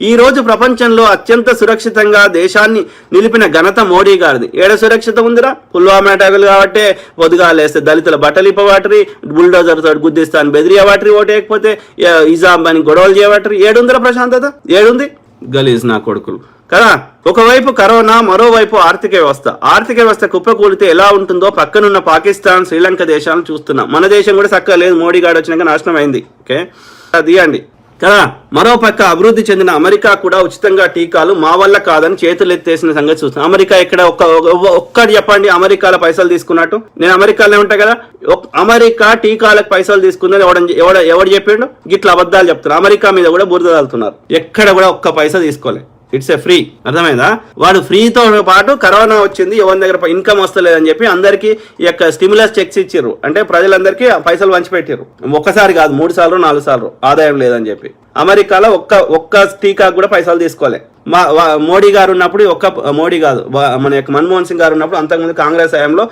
ఈ రోజు ప్రపంచంలో అత్యంత సురక్షితంగా దేశాన్ని నిలిపిన ఘనత మోడీ గారిది. ఏడ సురక్షిత ఉందిరా? పుల్వామా అటాకులు కాబట్టి వదుగా లేస్తే దళితుల బట్టలు ఇప్పవాటరి బుల్డోజర్ తోటి గుద్దిస్తాను బెదిరియవాటరి ఓటేయకపోతే ఇజాం అని గొడవలు చేయవాటరి ఏడుందిరా ప్రశాంతత? ఏడుంది? గలీజ్ నా కొడుకులు. కదా? ఒకవైపు కరోనా మరోవైపు ఆర్థిక వ్యవస్థ. ఆర్థిక వ్యవస్థ కుప్పకూలితే ఎలా ఉంటుందో పక్కనున్న పాకిస్తాన్ శ్రీలంక దేశాలను చూస్తున్నాం. మన దేశం కూడా చక్కగా లేదు. మోడీ గారు వచ్చినాక నాశనం అయింది. ఓకే? అది అండి కదా? మరోపక్క అభివృద్ధి చెందిన అమెరికా కూడా ఉచితంగా టీకాలు మా వల్ల కాదని చేతులు ఎత్తేసిన సంగతి చూస్తున్నాం. అమెరికా ఇక్కడ ఒక్క ఒక్కటి చెప్పండి అమెరికాలో పైసలు తీసుకున్నట్టు? నేను అమెరికాలో ఉంటా కదా అమెరికా టీకాలకు పైసలు తీసుకుందని ఎవడ ఎవడ ఎవడు చెప్పిండు? గిట్ల అబద్ధాలు చెప్తున్నారు. అమెరికా మీద కూడా బురద తలుతున్నారు ఎక్కడ కూడా ఒక్క పైసా తీసుకోలేదు ఇట్స్ ఎ ఫ్రీ అర్థమైందా? వాడు ఫ్రీతో పాటు కరోనా వచ్చింది ఎవరి దగ్గర ఇన్కమ్ వస్తలేదని చెప్పి అందరికీ ఈ యొక్క స్టిమ్యులస్ చెక్స్ ఇచ్చారు అంటే ప్రజలందరికీ పైసలు పంచిపెట్టారు ఒక్కసారి కాదు మూడు సార్లు నాలుగు సార్లు ఆదాయం లేదని చెప్పి. అమెరికాలో ఒక్క ఒక్క టీకా కూడా పైసలు తీసుకోలే. మా మోడీ గారు ఉన్నప్పుడు ఒక్క మోడీ కాదు మన యొక్క మన్మోహన్ సింగ్ గారు ఉన్నప్పుడు అంతకుముందు కాంగ్రెస్ హయాంలో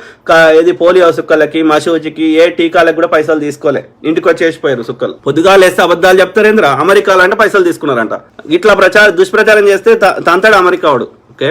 ఏది పోలియో సుక్కలకి మసూజికి ఏ టీకాలకు కూడా పైసలు తీసుకోలే. ఇంటికి వచ్చేసిపోయారు సుక్కలు. పొద్దుగా లేస్తే అబద్ధాలు చెప్తారేంద్ర? అమెరికాలో అంటే పైసలు తీసుకున్నారంట. ఇట్లా ప్రచార దుష్ప్రచారం చేస్తే త- తంతాడు అమెరికా వాడు ఓకే?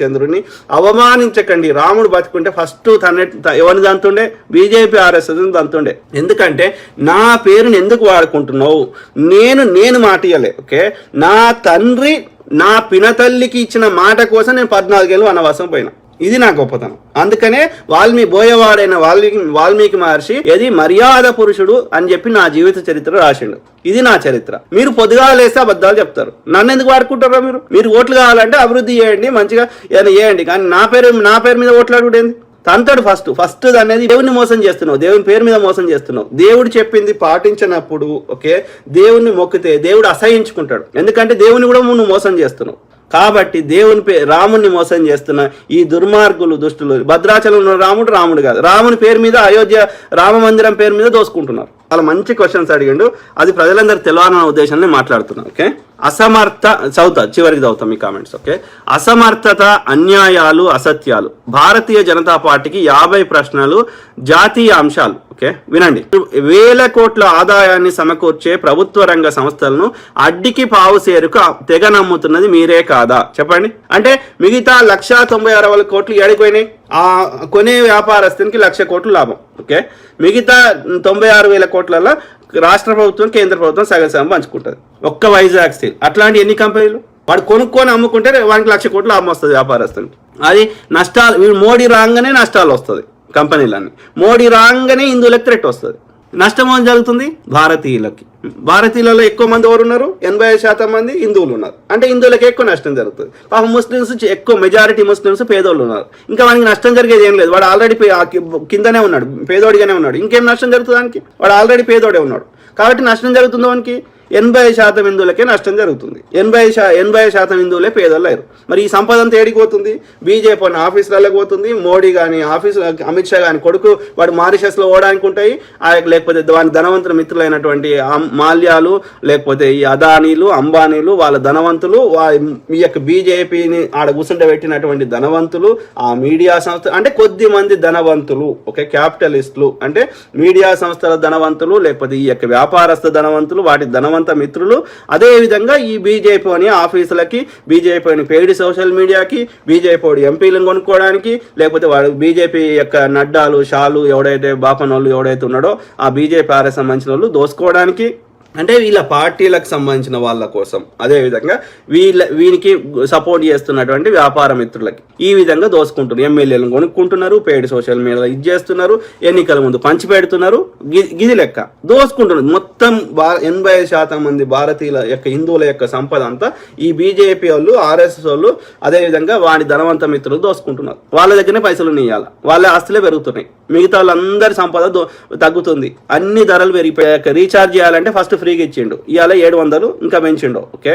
చంద్రుని అవమానించకండి. రాముడు బతుకుంటే ఫస్ట్ తన ఎవరిని దంతుండే? BJP RSS దంతుండే. ఎందుకంటే నా పేరుని ఎందుకు వాడుకుంటున్నావు? నేను నేను మాట ఇయ్యలే ఓకే? నా తండ్రి నా పినతల్లికి ఇచ్చిన మాట కోసం నేను పద్నాలుగేళ్ళు అనవాసం పోయినా. ఇది నా గొప్పతనం. అందుకనే వాల్మీ బోయవాడైన వాల్మీకి వాల్మీకి మహర్షి ఏది మర్యాద పురుషుడు అని చెప్పి నా జీవిత చరిత్ర రాసిండు. ఇది నా చరిత్ర. మీరు పొద్దుగా లేస్తే అబద్ధాలు చెప్తారు. నన్ను ఎందుకు వాడుకుంటారా మీరు? మీరు ఓట్లు కావాలంటే అభివృద్ధి చేయండి మంచిగా ఏదైనా చేయండి. కానీ నా పేరు నా పేరు మీద ఓట్లు అడుగుడేంది? తంతడు ఫస్ట్. ఫస్ట్ అనేది దేవుని మోసం చేస్తున్నావు. దేవుని పేరు మీద మోసం చేస్తున్నావు. దేవుడు చెప్పింది పాటించినప్పుడు ఓకే దేవుణ్ణి మొక్కితే దేవుడు అసహించుకుంటాడు. ఎందుకంటే దేవుని కూడా నువ్వు మోసం చేస్తున్నావు. కాబట్టి దేవుని పే రాముణ్ణి మోసం చేస్తున్న ఈ దుర్మార్గులు దుష్టులు. భద్రాచలం ఉన్న రాముడు రాముడు కాదు. రాముని పేరు మీద అయోధ్య రామ మందిరం పేరు మీద దోసుకుంటున్నారు. చాలా మంచి క్వశ్చన్స్ అడిగిండు. అది ప్రజలందరూ తెలవాలన్న ఉద్దేశంలో మాట్లాడుతున్నాను ఓకే? అసమర్థ చదువుతా చివరికి చదువుతాం మీ కామెంట్స్ ఓకే? అసమర్థత అన్యాయాలు అసత్యాలు. భారతీయ జనతా పార్టీకి యాభై ప్రశ్నలు జాతీయ అంశాలు ఓకే? వినండి. వేల కోట్ల ఆదాయాన్ని సమకూర్చే ప్రభుత్వ రంగ సంస్థలను అడ్డికి పావు సేరుకు తెగ నమ్ముతున్నది మీరే కాదా? చెప్పండి. అంటే మిగతా లక్షా తొంభై ఆరు వేల కోట్లు ఏడిపోయినాయి ఆ కొనే వ్యాపారస్తునికి లక్ష కోట్లు లాభం ఓకే? మిగతా తొంభై ఆరు వేల కోట్లలో రాష్ట్ర ప్రభుత్వం కేంద్ర ప్రభుత్వం సగం సగం పంచుకుంటుంది. ఒక్క వైజాగ్ స్టీల్. అట్లాంటి ఎన్ని కంపెనీలు? వాడు కొనుక్కొని అమ్ముకుంటే వాడికి లక్ష కోట్లు లాభం వస్తుంది అది నష్టాలు మోడీ రాగానే నష్టాలు వస్తుంది కంపెనీలన్నీ. మోడీ రాగానే హిందువులకు త్రెట్ వస్తుంది. నష్టం జరుగుతుంది? భారతీయులకి. భారతీయులలో ఎక్కువ మంది ఎవరు ఉన్నారు ఎనభై ఐదు శాతం మంది హిందువులు ఉన్నారు. అంటే హిందువులకు ఎక్కువ నష్టం జరుగుతుంది. పాపం ముస్లిమ్స్ ఎక్కువ మెజారిటీ ముస్లిమ్స్ పేదోళ్ళు ఉన్నారు. ఇంకా వానికి నష్టం జరిగేది ఏం లేదు. వాడు ఆల్రెడీ కిందనే ఉన్నాడు. పేదోడిగానే ఉన్నాడు. ఇంకేం నష్టం జరుగుతుంది దానికి వాడు ఆల్రెడీ పేదోడే ఉన్నాడు. కాబట్టి నష్టం జరుగుతుందో వానికి? ఎనభై శాతం హిందువులకే నష్టం జరుగుతుంది. ఎనభై శా ఎనభై శాతం హిందువులే పేదలు లేరు మరి ఈ సంపద అంతా ఏడికి పోతుంది? బీజేపీ అని ఆఫీసులలో పోతుంది మోడీ కానీ ఆఫీస్ అమిత్ షా కానీ కొడుకు వాడు మారిషస్లో ఓడానికి ఉంటాయి. లేకపోతే వాని ధనవంతుల మిత్రులైనటువంటి మాల్యాలు లేకపోతే ఈ అదానీలు అంబానీలు వాళ్ళ ధనవంతులు ఈ యొక్క బీజేపీని ఆడ కూర్చుంటే పెట్టినటువంటి ధనవంతులు ఆ మీడియా సంస్థ అంటే కొద్ది మంది ధనవంతులు ఓకే క్యాపిటలిస్టులు అంటే మీడియా సంస్థల ధనవంతులు లేకపోతే ఈ యొక్క వ్యాపారస్తు ధనవంతులు వాటి ధనవంత మిత్రులు. అదేవిధంగా ఈ బీజేపీ అని ఆఫీసులకి బీజేపీ అని పెయిడ్ సోషల్ మీడియాకి బీజేపీ ఎంపీలను కొనుక్కోవడానికి లేకపోతే వాడు బీజేపీ యొక్క నడ్డాలు షాలు ఎవడైతే బాపనోళ్ళు ఎవడైతే ఉన్నాడో ఆ బీజేపీ ఆర్ఎస్ సంబంధించిన వాళ్ళు దోసుకోవడానికి అంటే వీళ్ళ పార్టీలకు సంబంధించిన వాళ్ళ కోసం. అదే విధంగా వీళ్ళ వీనికి సపోర్ట్ చేస్తున్నటువంటి వ్యాపార మిత్రులకి ఈ విధంగా దోసుకుంటున్నారు. ఎమ్మెల్యేలను కొనుక్కుంటున్నారు పేడ్ సోషల్ మీడియాలో ఇది చేస్తున్నారు ఎన్నికల ముందు పంచి పెడుతున్నారు గి- గిది లెక్క. దోసుకుంటున్నారు. మొత్తం భా- ఎనభై శాతం మంది భారతీయుల యొక్క హిందువుల యొక్క సంపద అంతా ఈ బీజేపీ వాళ్ళు ఆర్ఎస్ఎస్ వాళ్ళు అదేవిధంగా వాడి ధనవంత మిత్రులు దోసుకుంటున్నారు. వాళ్ళ దగ్గరనే పైసలు ఇవ్వాలి వాళ్ళ ఆస్తులే పెరుగుతున్నాయి. మిగతా వాళ్ళందరి సంపద తగ్గుతుంది. అన్ని ధరలు పెరిగిపోయాక రీఛార్జ్ చేయాలంటే ఫస్ట్ ఫ్రీగా ఇచ్చిండు. ఇవాళ ఏడు వందలు ఇంకా పెంచిండు ఓకే?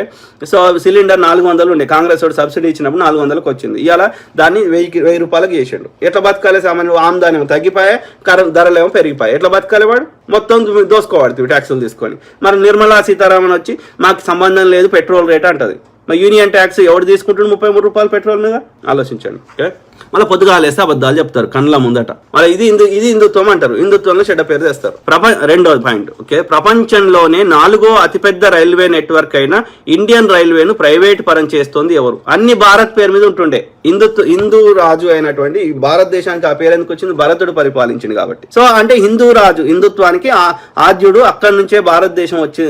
సో సిలిండర్ నాలుగు వందలు ఉండే. కాంగ్రెస్ వాడు సబ్సిడీ ఇచ్చినప్పుడు నాలుగు వందలకు వచ్చింది. ఇవాళ దాన్ని వెయ్యి వెయ్యి రూపాయలకు చేసిండు. ఎట్లా బతకాలి సామాన్య ఆమ్దాని? ఏమో తగ్గిపోయాయి కర ధరలు ఏమో పెరిగిపోయాయి ఎట్లా బతకాలి వాడు? మొత్తం దోసుకోవాడుతుంది ట్యాక్సులు తీసుకొని. మరి నిర్మలా సీతారామన్ వచ్చి మాకు సంబంధం లేదు పెట్రోల్ రేట్ అంటది. మరి యూనియన్ ట్యాక్స్ ఎవరు తీసుకుంటుండు ముప్పై మూడు రూపాయలు పెట్రోల్ మీద? ఆలోచించండి. ఓకే? మళ్ళీ పొద్దుగాలేస్తే అబద్ధాలు చెప్తారు కండ్ల ముందట. మళ్ళీ ఇది హిందూ ఇది హిందుత్వం అంటారు. హిందుత్వంలో చెడ్డ పేరు తెస్తారు. ప్రపంచ రెండో పాయింట్ ఓకే? ప్రపంచంలోనే నాలుగో అతిపెద్ద రైల్వే నెట్వర్క్ అయిన ఇండియన్ రైల్వేను ప్రైవేట్ పరం చేస్తోంది ఎవరు? అన్ని భారత్ పేరు మీద ఉంటుండే. హిందుత్వ హిందూ రాజు అయినటువంటి ఈ భారతదేశానికి ఆ పేరు ఎందుకు వచ్చింది? భరతుడు పరిపాలించింది కాబట్టి. సో అంటే హిందూ రాజు హిందుత్వానికి ఆద్యుడు అక్కడి నుంచే భారతదేశం వచ్చి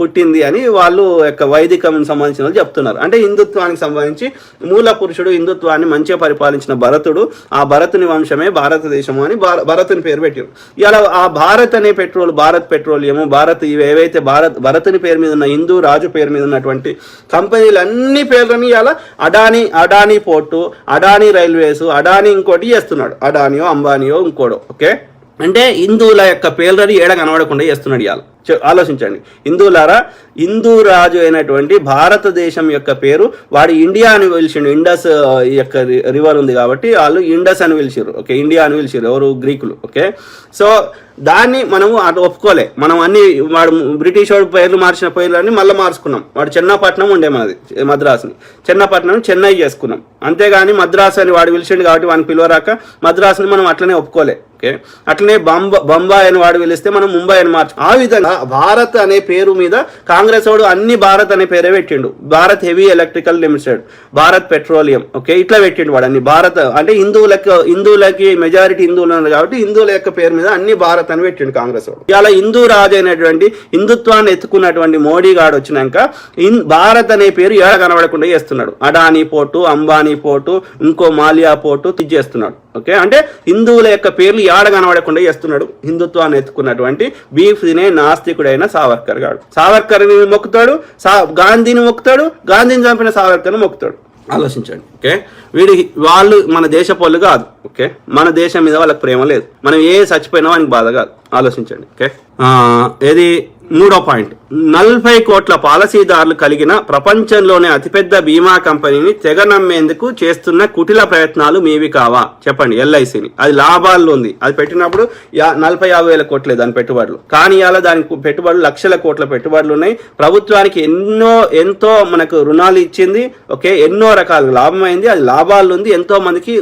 పుట్టింది అని వాళ్ళు యొక్క వైదికం సంబంధించిన వాళ్ళు చెప్తున్నారు. అంటే హిందుత్వానికి సంబంధించి మూల పురుషుడు హిందుత్వాన్ని మంచిగా పరిపాలించిన భరతుడు ఆ భరతుని వంశమే భారతదేశము అని భరతుని పేరు పెట్టారు. ఇలా ఆ భారత్ అనే పెట్రోల్ భారత్ పెట్రోలియము భారత్ ఇవి ఏవైతే భారత్ భరతుని పేరు మీద ఉన్న హిందూ రాజు పేరు మీద ఉన్నటువంటి కంపెనీలు అన్ని పేర్లని ఇలా అడానీ అడానీ పోర్టు అడానీ రైల్వేస్ అడానీ ఇంకోటి చేస్తున్నాడు. అడానియో అంబానియో ఇంకోడో ఓకే? అంటే హిందువుల యొక్క పేర్లని ఏడ కనబడకుండా చేస్తున్నాడు ఇవాళ. ఆలోచించండి. హిందువులారా హిందూ రాజు అయినటువంటి భారతదేశం యొక్క పేరు వాడు ఇండియా అని పిలిచిండు. ఇండస్ ఈ యొక్క రివర్ ఉంది కాబట్టి వాళ్ళు ఇండస్ అని పిలిచిర్రు. ఓకే ఇండియా అని పిలిచిర్రు. ఎవరు? గ్రీకులు. ఓకే. సో దాన్ని మనము అటు ఒప్పుకోలే. మనం అన్ని వాడు బ్రిటిష్ వాడు పేర్లు మార్చిన పేర్లన్నీ మళ్ళీ మార్చుకున్నాం. వాడు చెన్నపట్నం ఉండే మనది మద్రాసుని. చెన్నపట్నం చెన్నై చేసుకున్నాం. అంతేగాని మద్రాసు అని వాడు పిలిచిండు కాబట్టి వాడిని పిలవరాక మద్రాసుని మనం అట్లనే ఒప్పుకోలే. ఓకే? అట్లనే బంబ బొంబాయి అని వాడు పిలిస్తే మనం ముంబై అని మార్చు. ఆ విధంగా భారత్ అనే పేరు మీద కాంగ్రెస్ వాడు అన్ని భారత్ అనే పేరే పెట్టిండు. Bharat Heavy Electrical Limited Bharat Petroleum. Okay? ఇట్లా పెట్టిండు వాడు అన్ని భారత్ అంటే హిందువులకు హిందువులకి మెజారిటీ హిందువులు ఉన్నారు కాబట్టి హిందువుల యొక్క పేరు మీద అన్ని భారత్ తను పెట్టిండు కాంగ్రెస్ వాడు. ఇవాళ హిందూ రాజు అయినటువంటి హిందుత్వాన్ని ఎత్తుకున్నటువంటి మోడీ గాడు వచ్చినాక ఇన్- భారత్ అనే పేరు ఏడ కనబడకుండా చేస్తున్నాడు. అడానీ పోర్టు అంబానీ పోర్టు ఇంకో మాలియా పోర్టు చేస్తున్నాడు. ఓకే? అంటే హిందువుల యొక్క పేర్లు ఏడ కనబడకుండా చేస్తున్నాడు. హిందుత్వాన్ని ఎత్తుకున్నటువంటి బీఫ్ తినే నాస్తికుడైన సావర్కర్ గాడు. సావర్కర్ని మొక్కుతాడు సా గాంధీని మొక్కుతాడు గాంధీని చంపిన సావర్కర్ని మొక్కుతాడు. ఆలోచించండి. ఓకే? వీడి వాళ్ళు మన దేశ పౌరులు కాదు. ఓకే? మన దేశం మీద వాళ్ళకి ప్రేమ లేదు. మనం ఏ చచ్చిపోయినా వానికి బాధ కాదు. ఆలోచించండి ఓకే? ఏది మూడో పాయింట్. నలభై కోట్ల పాలసీదారులు కలిగిన ప్రపంచంలోనే అతిపెద్ద బీమా కంపెనీని తెగ నమ్మేందుకు చేస్తున్న కుటిల ప్రయత్నాలు మీవి కావా? చెప్పండి ఎల్ఐసిని. అది లాభాల్లో ఉంది. అది పెట్టినప్పుడు యా- నలభై యాభై వేల కోట్లే దాని పెట్టుబడులు. కానీ ఇలా దానికి పెట్టుబడులు లక్షల కోట్ల పెట్టుబడులు ఉన్నాయి. ప్రభుత్వానికి ఎన్నో ఎంతో మనకు రుణాలు ఇచ్చింది. ఓకే ఎన్నో రకాల లాభం అయింది. అది లాభాలు ఉంది. ఎంతో మందికి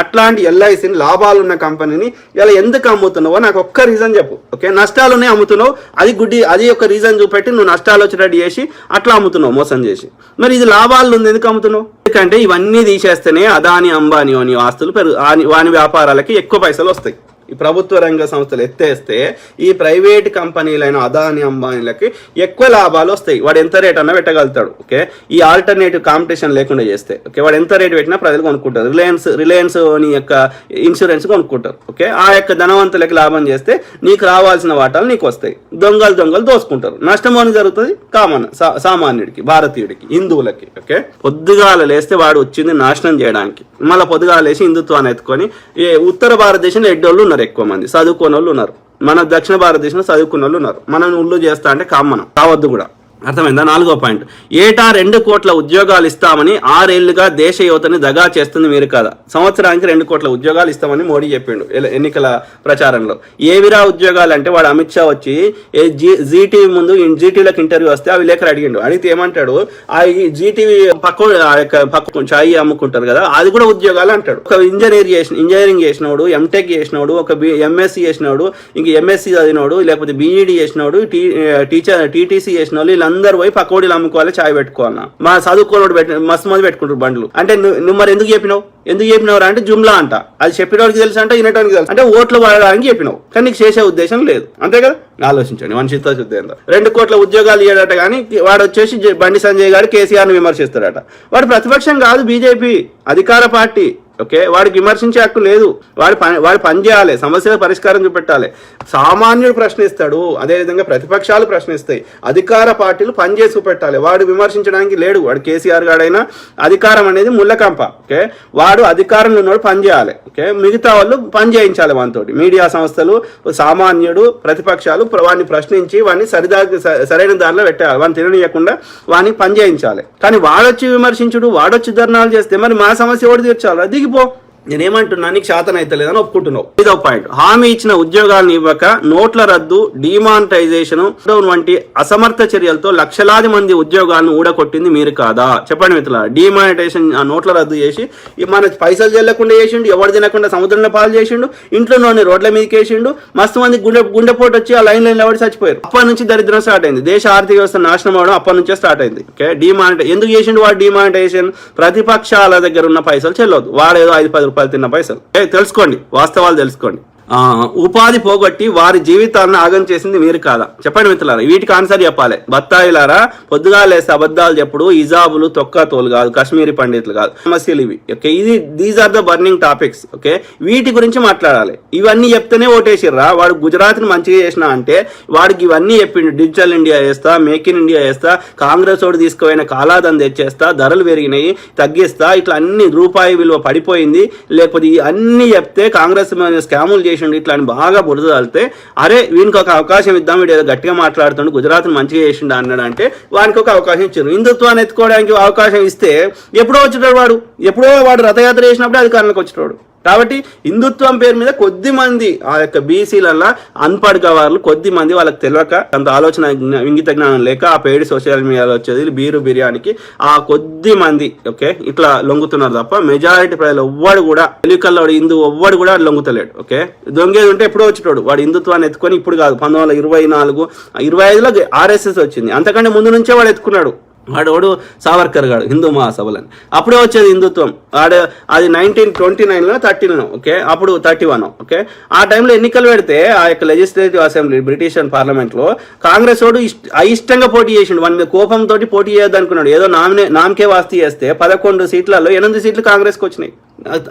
అట్లాంటి ఎల్ఐసిని లాభాలు ఉన్న కంపెనీని ఇలా ఎందుకు అమ్ముతున్నావో? నాకు ఒక్క రీజన్ చెప్పు. ఓకే నష్టాలునే అమ్ముతున్నావు. అది గుడ్డి అది ఒక రీజన్ చూపెట్టి నువ్వు నష్టాలు వచ్చేటట్టు చేసి అట్లా అమ్ముతున్నావు మోసం చేసి. మరి ఇది లాభాలు ఉంది ఎందుకు అమ్ముతున్నావు? ఎందుకంటే ఇవన్నీ తీసేస్తేనే అదాని అంబానీ అని ఆస్తులు పెరుగు వాని వ్యాపారాలకి ఎక్కువ పైసలు వస్తాయి. ఈ ప్రభుత్వ రంగ సంస్థలు ఎత్తేస్తే ఈ ప్రైవేట్ కంపెనీలైన అదాని అంబానీలకి ఎక్కువ లాభాలు వస్తాయి. వాడు ఎంత రేట్ అన్నా పెట్టగలుగుతాడు ఓకే? ఈ ఆల్టర్నేటివ్ కాంపిటీషన్ లేకుండా చేస్తే ఓకే? వాడు ఎంత రేట్ పెట్టినా ప్రజలు కొనుక్కుంటారు. రిలయన్స్ రిలయన్స్ నీ యొక్క ఇన్సూరెన్స్ కొనుక్కుంటారు ఓకే? ఆ యొక్క ధనవంతులకి లాభం చేస్తే నీకు రావాల్సిన వాటాలు నీకు వస్తాయి. దొంగలు దొంగలు దోసుకుంటారు నష్టం అని జరుగుతుంది? కామన్ సా- సామాన్యుడికి భారతీయుడికి హిందువులకి ఓకే? పొద్దుగాల లేస్తే వాడు వచ్చింది నాశనం చేయడానికి. మళ్ళీ పొద్దుగాల లేచి హిందుత్వాన్ని ఎత్తుకొని ఏ ఉత్తర భారతదేశంలో ఎడ్డోళ్ళు ఉన్నారు. ఎక్కువ మంది. చదువుకోని వాళ్ళు ఉన్నారు. మన దక్షిణ భారతదేశంలో చదువుకున్న వాళ్ళు ఉన్నారు. మనం ఉళ్ళు చేస్తా అంటే కామనం. కావద్దు కూడా. అర్థమైందా? నాలుగో పాయింట్. ఏటా రెండు కోట్ల ఉద్యోగాలు ఇస్తామని ఆరేళ్ళుగా దేశ యువతని దగా చేస్తుంది మీరు కదా? సంవత్సరానికి రెండు కోట్ల ఉద్యోగాలు ఇస్తామని మోడీ చెప్పిండు ఎన్నికల ప్రచారంలో. ఏవిరా ఉద్యోగాలు అంటే వాడు అమిత్ షా వచ్చి ఏ జీ జీటీవీ ముందు జీటీవీలకు ఇంటర్వ్యూ వస్తే ఆ విలేకరు అడిగిండు. అడిగితే ఏమంటాడు? ఆ జీటీవీ పక్క ఆ యొక్క పక్క చాయ్ అమ్ముకుంటారు కదా అది కూడా ఉద్యోగాలు అంటాడు. ఒక ఇంజనీర్ చేసిన ఇంజనీరింగ్ చేసినోడు ఎంటెక్ చేసినోడు ఒక బి ఎంఎస్సి చేసినోడు ఇంక ఎంఎస్సి చదివినోడు లేకపోతే బీఈడి చేసినోడు టీ టీచర్ టీటీసీ చేసినోళ్ళు ఇలా అందరు పోయి పకోడీలు అమ్ముకోవాలి చాయ్ పెట్టుకోవాలన్నా మా చదువుకోనోడు పెట్టి మస్తు మంది పెట్టుకుంటారు బండ్లు. అంటే నువ్వు మరి ఎందుకు చెప్పినావు? ఎందుకు చెప్పినవరా అంటే జుమ్లా అంట. అది చెప్పేటోడికి తెలుసు అంటే వినటానికి తెలుసు. అంటే ఓట్లు వాడడానికి చెప్పినావు. కానీ నీకు చేసే ఉద్దేశం లేదు. అంతే కదా? ఆలోచించండి. మన చిత్తశుద్ధి ఏందో రెండు కోట్ల ఉద్యోగాలు ఇవ్వడట కానీ వాడు వచ్చేసి బండి సంజయ్ గారు కేసీఆర్ని విమర్శిస్తాడట వాడు ప్రతిపక్షం కాదు బీజేపీ అధికార పార్టీ. ఓకే? వాడికి విమర్శించే హక్కు లేదు. వాడు పని వాడు పని చేయాలి సమస్యల పరిష్కారం చూపెట్టాలి. సామాన్యుడు ప్రశ్నిస్తాడు అదేవిధంగా ప్రతిపక్షాలు ప్రశ్నిస్తాయి. అధికార పార్టీలు పనిచేసి చూపెట్టాలి. వాడు విమర్శించడానికి లేడు. వాడు కేసీఆర్ గాడైనా అధికారం అనేది ముళ్ళకంప ఓకే? వాడు అధికారంలో ఉన్నవాడు పనిచేయాలి ఓకే? మిగతా వాళ్ళు పని చేయించాలి వానితోటి. మీడియా సంస్థలు సామాన్యుడు ప్రతిపక్షాలు వాడిని ప్రశ్నించి వాడిని సరిదా సరైన దారిలో పెట్టాలి వాడిని తిననీయకుండా వాడిని పని చేయించాలి. కానీ వాడొచ్చి విమర్శించుడు వాడొచ్చి ధర్నాలు చేస్తే మరి మా సమస్య ఓడి తీర్చాలి? people నేనేమంటున్నా నీకు శాతం అయితే లేదని ఒప్పుకుంటున్నావు. ఇదో పాయింట్ హామీ ఇచ్చిన ఉద్యోగాలను ఇవ్వక నోట్ల రద్దు డిమానిటైజేషన్ వంటి అసమర్థ చర్యలతో లక్షలాది మంది ఉద్యోగాలను ఊడకొట్టింది మీరు కాదా? చెప్పండి మిత్రుల డిమానిటైజేషన్ ఆ నోట్ల రద్దు చేసి మన పైసలు చెల్లకుండా చేసిండు ఎవరు తినకుండా సముద్రంలో పాలు చేసిండు ఇంట్లోనే రోడ్ల మీదకి వేసిండు మస్తు మంది గుండె గుండెపోటు వచ్చి ఆ లైన్ లైన్ ఎవరు చచ్చిపోయారు. అప్పటి నుంచి దరిద్రం స్టార్ట్ అయింది. దేశ ఆర్థిక వ్యవస్థ నాశనం అవడం అప్పటి నుంచే స్టార్ట్ అయింది. ఓకే డిమానిటై ఎందుకు చేసిండు వాడు డిమానిటైజేషన్? ప్రతిపక్షాల దగ్గర ఉన్న పైసలు చెల్లవద్దు వాడు ఏదో ఐదు పది రూపాయలు తిన్న పైసలు. ఏ, తెలుసుకోండి. వాస్తవాలు తెలుసుకోండి. ఉపాధి పోగొట్టి వారి జీవితాలను ఆగం చేసింది మీరు కాదా? చెప్పండి మిత్రులారా వీటికి ఆన్సర్ చెప్పాలి. బత్తాయిలారా పొద్దుగా లేస్తే అబద్ధాలు చెప్పుడు ఇజాబులు తొక్క తోలు కాదు కాశ్మీరీ పండితులు కాదు. సమస్యలు ఇవి ఓకే? ఇది these are the burning topics okay? వీటి గురించి మాట్లాడాలి. ఇవన్నీ చెప్తేనే ఓటేసిర్రా? వాడు గుజరాత్ని మంచిగా చేసిన అంటే వాడికి ఇవన్నీ చెప్పిండు. డిజిటల్ ఇండియా చేస్తా మేక్ ఇన్ ఇండియా చేస్తా కాంగ్రెస్ వాడు తీసుకుపోయిన కాలాదం తెచ్చేస్తా ధరలు పెరిగినాయి తగ్గిస్తా ఇట్లా అన్ని రూపాయి విలువ పడిపోయింది. లేకపోతే ఈ అన్ని చెప్తే కాంగ్రెస్ స్కాములు చేసి చేసిండు ఇట్లా అని బాగా బురద తలితే అరే వీనికి ఒక అవకాశం ఇద్దాం వీడు ఏదో గట్టిగా మాట్లాడుతుండు గుజరాత్ని మంచిగా చేసిండు అన్నాడు అంటే వానికి ఒక అవకాశం ఇచ్చారు హిందుత్వాన్ని ఎత్తుకోవడానికి అవకాశం ఇస్తే ఎప్పుడో వచ్చేటాడు వాడు. ఎప్పుడో వాడు రథయాత్ర చేసినప్పుడే అధికారంలోకి వచ్చేటాడు. కాబట్టి హిందుత్వం పేరు మీద కొద్ది మంది ఆ యొక్క బీసీలలో అన్పడ్ గవర్లు కొద్ది మంది వాళ్ళకి తెలియక అంత ఆలోచన ఇంగిత జ్ఞానం లేక ఆ పేడి సోషల్ మీడియాలో వచ్చేది బీరు బిర్యానీకి. ఆ కొద్ది మంది ఓకే ఇట్లా లొంగుతున్నారు తప్ప మెజారిటీ ప్రజలు ఎవ్వడు కూడా ఎలుకల్లో హిందూ ఎవ్వడు కూడా లొంగుతలేడు ఓకే. దొంగేది ఉంటే ఎప్పుడో వచ్చేటోడు వాడు హిందుత్వాన్ని ఎత్తుకొని ఇప్పుడు కాదు పంతొమ్మిది వందల ఇరవై నాలుగు ఇరవై ఐదులో ఆర్ఎస్ఎస్ వచ్చింది. అంతకంటే ముందు నుంచే వాడు ఎత్తుకున్నాడు. వాడోడు సావర్కర్ గాడు హిందూ మహాసభలని. అప్పుడే వచ్చేది హిందుత్వం. ఆడ అది నైన్టీన్ ట్వంటీ నైన్లో థర్టీలో ఓకే? అప్పుడు థర్టీ వన్ ఓకే? ఆ టైంలో ఎన్నికలు పెడితే ఆ యొక్క లెజిస్లేటివ్ అసెంబ్లీ బ్రిటిష్ అండ్ పార్లమెంట్లో కాంగ్రెస్ వాడు ఇష్ట- అయిష్టంగా పోటీ చేసిండు. వాని మీద కోపంతో పోటీ చేయొద్దనుకున్నాడు. ఏదో నామినే నామకే వాస్తీ చేస్తే పదకొండు సీట్లలో ఎనిమిది సీట్లు కాంగ్రెస్కి వచ్చినాయి.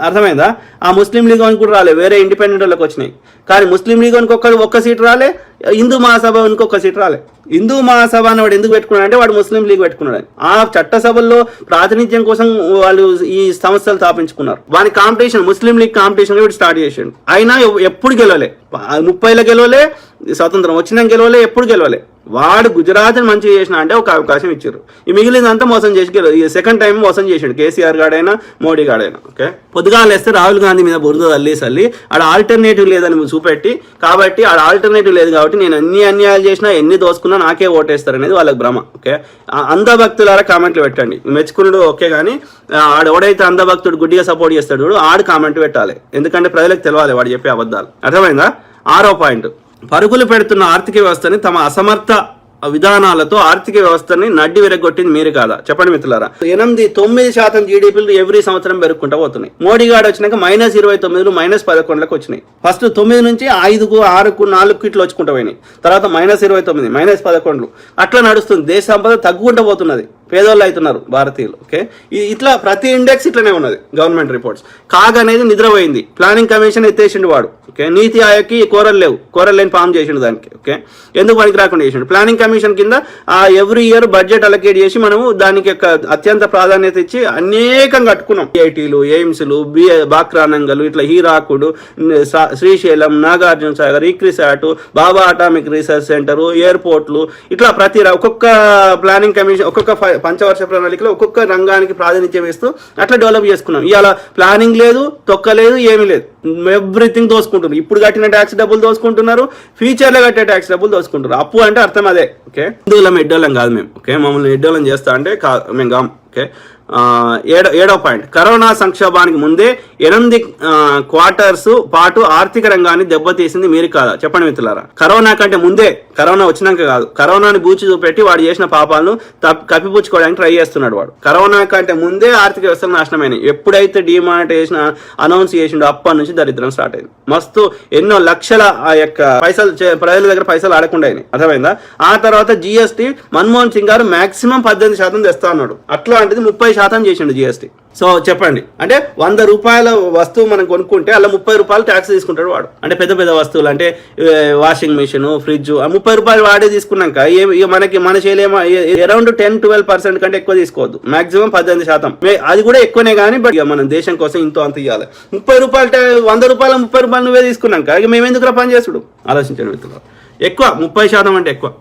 అర్థమైందా? ఆ ముస్లిం లీగ్ అని కూడా రాలే వేరే ఇండిపెండెంట్ వాళ్ళకి వచ్చినాయి. కానీ ముస్లిం లీగ్ అని ఒక్క సీట్ రాలే హిందూ మహాసభ ఇంకొక సీట్ రాలే. హిందూ మహాసభ అని వాడు ఎందుకు పెట్టుకున్నాడు అంటే వాడు ముస్లిం లీగ్ పెట్టుకున్నాడు. అని. ఆ చట్టసభల్లో ప్రాతినిధ్యం కోసం వాళ్ళు ఈ సంస్థలు స్థాపించుకున్నారు. వాని కాంపిటీషన్ ముస్లిం లీగ్ కాంపిటీషన్ వీడు స్టార్ట్ చేసిండు. అయినా ఎప్పుడు గెలవలే. ముప్పైలో గెలవలే స్వతంత్రం వచ్చిన గెలవలే ఎప్పుడు గెలవలే. వాడు గుజరాత్ని మంచిగా చేసిన అంటే ఒక అవకాశం ఇచ్చారు ఈ మిగిలినంతా మోసం చేసి గెలవ ఈ సెకండ్ టైం మోసం చేసాడు. కేసీఆర్ గాడైనా మోడీ గాడైనా ఓకే? పొద్దుగా లేస్తే రాహుల్ గాంధీ మీద బురద తల్లి సల్లి. ఆడ ఆల్టర్నేటివ్ లేదని చూపెట్టి కాబట్టి ఆడ ఆల్టర్నేటివ్ లేదు కాబట్టి నేను ఎన్ని అన్యాయాలు చేసినా ఎన్ని దోసుకున్నా నాకే ఓటేస్తారు అనేది వాళ్ళకి భ్రమ ఓకే? ఆ అంధభక్తులారా కామెంట్లు పెట్టండి. మెచ్చుకున్నాడు ఓకే కానీ ఆడు ఎవడైతే అంధభక్తుడు గుడ్డిగా సపోర్ట్ చేస్తాడు చూడు, ఆడు కామెంట్ పెట్టాలి. ఎందుకంటే ప్రజలకు తెలవాలి వాడు చెప్పే అబద్ధాలు. అర్థమైందా? ఆరో పాయింట్. పరుగులు పెడుతున్న ఆర్థిక వ్యవస్థని తమ అసమర్థ విధానాలతో ఆర్థిక వ్యవస్థని నడ్డి విరగొట్టింది మీరు కాదా? చెప్పండి మిత్రులారా. ఎనిమిది తొమ్మిది శాతం జీడిపిలు ఎవ్రీ సంవత్సరం పెరుగుకుంటా పోతున్నాయి. మోడీ గారు వచ్చినాక మైనస్ ఇరవై తొమ్మిదిలు మైనస్ పదకొండులకు వచ్చినాయి. ఫస్ట్ తొమ్మిది నుంచి ఐదుకు ఆరుకు నాలుగు ఇట్లు వచ్చుకుంటా పోయినాయి. తర్వాత మైనస్ ఇరవై తొమ్మిది మైనస్ పదకొండులు. అట్లా నడుస్తుంది. దేశ సంపద తగ్గుకుంటా పోతున్నది. పేదోళ్ళు అవుతున్నారు భారతీయులు ఓకే? ఇట్లా ప్రతి ఇండెక్స్ ఇట్లనే ఉన్నది గవర్నమెంట్ రిపోర్ట్స్ కాగ్ అనేది నిద్రపోయింది. ప్లానింగ్ కమిషన్ ఎత్తేసిండు వాడు ఓకే? నీతి ఆయోగ్కి కోరలు లేవు కోరలు లేని ఫామ్ చేసిండు దానికి ఓకే? ఎందుకు పనికి రాకుండా చేసిండు? ప్లానింగ్ కమిషన్ కింద ఎవ్రీ ఇయర్ బడ్జెట్ అలకేట్ చేసి మనము దానికి యొక్క అత్యంత ప్రాధాన్యత ఇచ్చి అనేకం కట్టుకున్నాం. ఐటీలు ఎయిమ్స్లు బిఏ బాక్రానంగలు ఇట్లా Hirakud Srisailam Nagarjuna Sagar ICRISAT Bhabha Atomic Research Centre ఎయిర్పోర్ట్లు ఇట్లా ప్రతి ఒక్కొక్క ప్లానింగ్ కమిషన్ ఒక్కొక్క ఫై- పంచవర్ష ప్రణాళికలో ఒక్కొక్క రంగానికి ప్రాతినిధ్యం ఇస్తూ అట్లా డెవలప్ చేసుకున్నాం ఇవాళ ప్లానింగ్ లేదు తొక్క లేదు ఏమీ లేదు. ఎవ్రీథింగ్ దోసుకుంటున్నారు. ఇప్పుడు కట్టిన ట్యాక్స్ డబ్బులు దోసుకుంటున్నారు ఫ్యూచర్లో కట్టే ట్యాక్స్ డబ్బులు దోసుకుంటున్నారు. అప్పు అంటే అర్థం అదే ఓకే? హిందువులం ఎడ్డోళ్ళం కాదు మేము ఓకే? మమ్మల్ని ఎడ్డోళ్ళం చేస్తా అంటే కా మేము కాం ఓకే? ఏడో ఏడో పాయింట్. కరోనా సంక్షోభానికి ముందే ఎనిమిది క్వార్టర్స్ పాటు ఆర్థిక రంగాన్ని దెబ్బతీసింది మీరు కాదా? చెప్పండి మిత్రులారా. కరోనా కంటే ముందే కరోనా వచ్చినాక కాదు కరోనాని బూచి చూపెట్టి వాడు చేసిన పాపాలను తప్ప- కప్పిపుచ్చుకోవడానికి ట్రై చేస్తున్నాడు వాడు. కరోనా కంటే ముందే ఆర్థిక వ్యవస్థలు నాశనమైనవి ఎప్పుడైతే డిమానిటైజేషన్ అనౌన్స్ చేసిండో అప్పటి నుంచి దరిద్రం స్టార్ట్ అయింది. మస్తు ఎన్నో లక్షల ఆ యొక్క పైసలు చే- ప్రజల దగ్గర పైసలు ఆడకుండా అయినాయి అర్థమైందా? ఆ తర్వాత జిఎస్టీ మన్మోహన్ సింగ్ గారు మాక్సిమం పద్దెనిమిది శాతం తెస్తా అన్నాడు. అట్లాంటిది ముప్పై శాతం చేసిండు జిఎస్టీ సో చెప్పండి. అంటే వంద రూపాయల వస్తువు మనం కొనుక్కుంటే అలా ముప్పై రూపాయలు ట్యాక్స్ తీసుకుంటాడు వాడు. అంటే పెద్ద పెద్ద వస్తువులు అంటే వాషింగ్ మిషన్ ఫ్రిడ్జ్ ఆ ముప్పై రూపాయలు వాడే తీసుకున్నాక ఏ- మనకి మన చేయలేమో అరౌండ్ టెన్ ట్వెల్వ్ పర్సెంట్ కంటే ఎక్కువ తీసుకోవద్దు. మాక్సిమం పద్దెనిమిది శాతం. అది కూడా ఎక్కువనే కానీ బట్ మనం దేశం కోసం ఇంతో అంత ఇవ్వాలి ముప్పై రూపాయలు వంద రూపాయలు ముప్పై రూపాయలు నువ్వే తీసుకున్నాక ఇక మేము ఎందుకు పని చేసుడు ఆలోచించండి మిత్రులు ఎక్కువ ముప్పై శాతం అంటే ఎక్కువ.